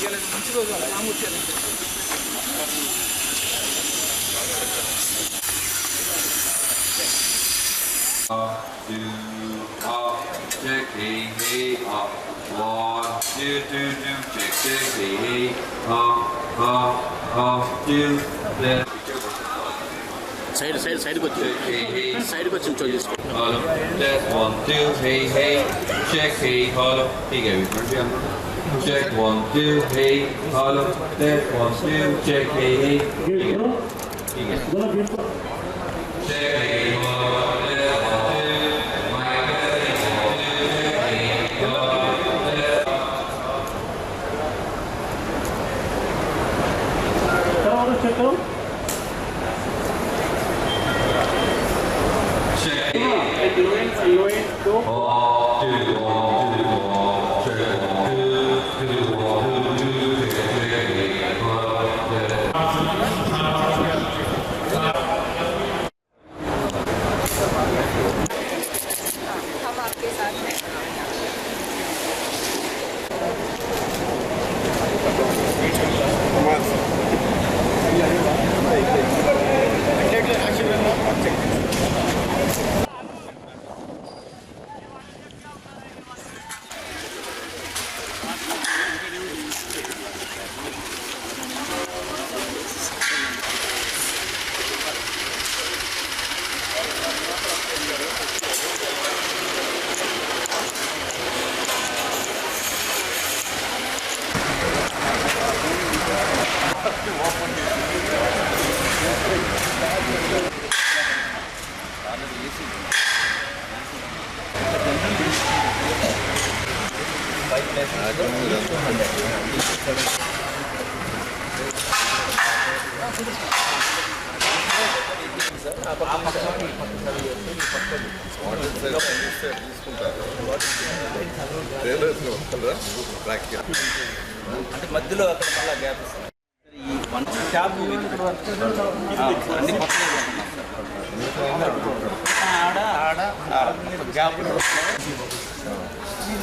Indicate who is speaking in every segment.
Speaker 1: ఇవాళ మంచి రోజు రామూర్తి
Speaker 2: 아, 두, 아, 두, 개, 해, 아, 원, 두, 두, 두, 개, 개, 해, 아, 아, 아, 두, 넷.
Speaker 3: సైడ్ సైడ్ సైడ్కి వచ్చి
Speaker 2: Check, hey, hey,
Speaker 3: సైడ్కి వచ్చి చోటు తీసుకో
Speaker 2: hollow. Left, one, two, hey, hey, check, hey, hollow. Hey, go, remember, remember. Check, one, two, hey, hollow. Left, one, two, check, hey, hey. Hey, go. Hey, go. Check, hey, hollow. Left, one,
Speaker 4: 그리고
Speaker 5: అంటే మధ్యలో అక్కడ మళ్ళీ gap ఇస్తుంది ఈ one tap అన్ని పక్కన కొంటున్నాం ఆడ ఆడ ఆడ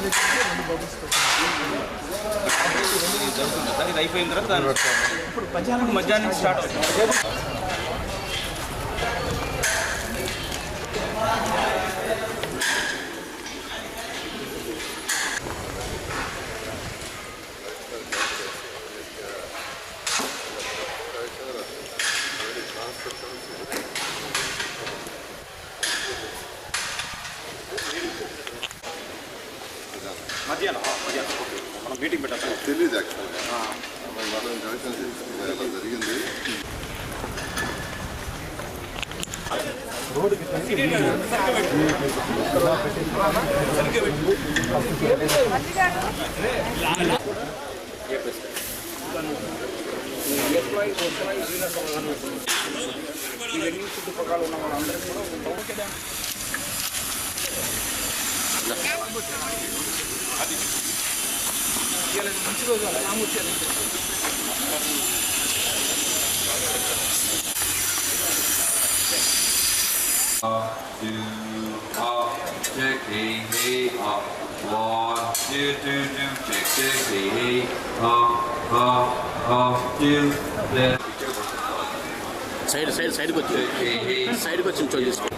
Speaker 5: గ్యాప్ ఇది జరుగుతుంది సార్ ఇది అయిపోయిన తర్వాత దాని ఇప్పుడు మధ్యాహ్నం మధ్యాహ్నం స్టార్ట్ అవుతుంది. మధ్యాహ్నం మధ్యాహ్నం. ఓకే. మనం మీటింగ్ పెట్టాలి
Speaker 6: తెలియదు యాక్చువల్గా మనం జరిగింది.
Speaker 1: ఇవాళ మంచి రోజు వాళ్ళ రామూర్తి అని
Speaker 2: Up, two, up, check, hey, hey, up. One, two, two, two, check, check, hey, hey, up, up, up, two, left.
Speaker 3: side side సైడ్కి వచ్చి
Speaker 2: Check, hey, hey,
Speaker 3: సైడ్కి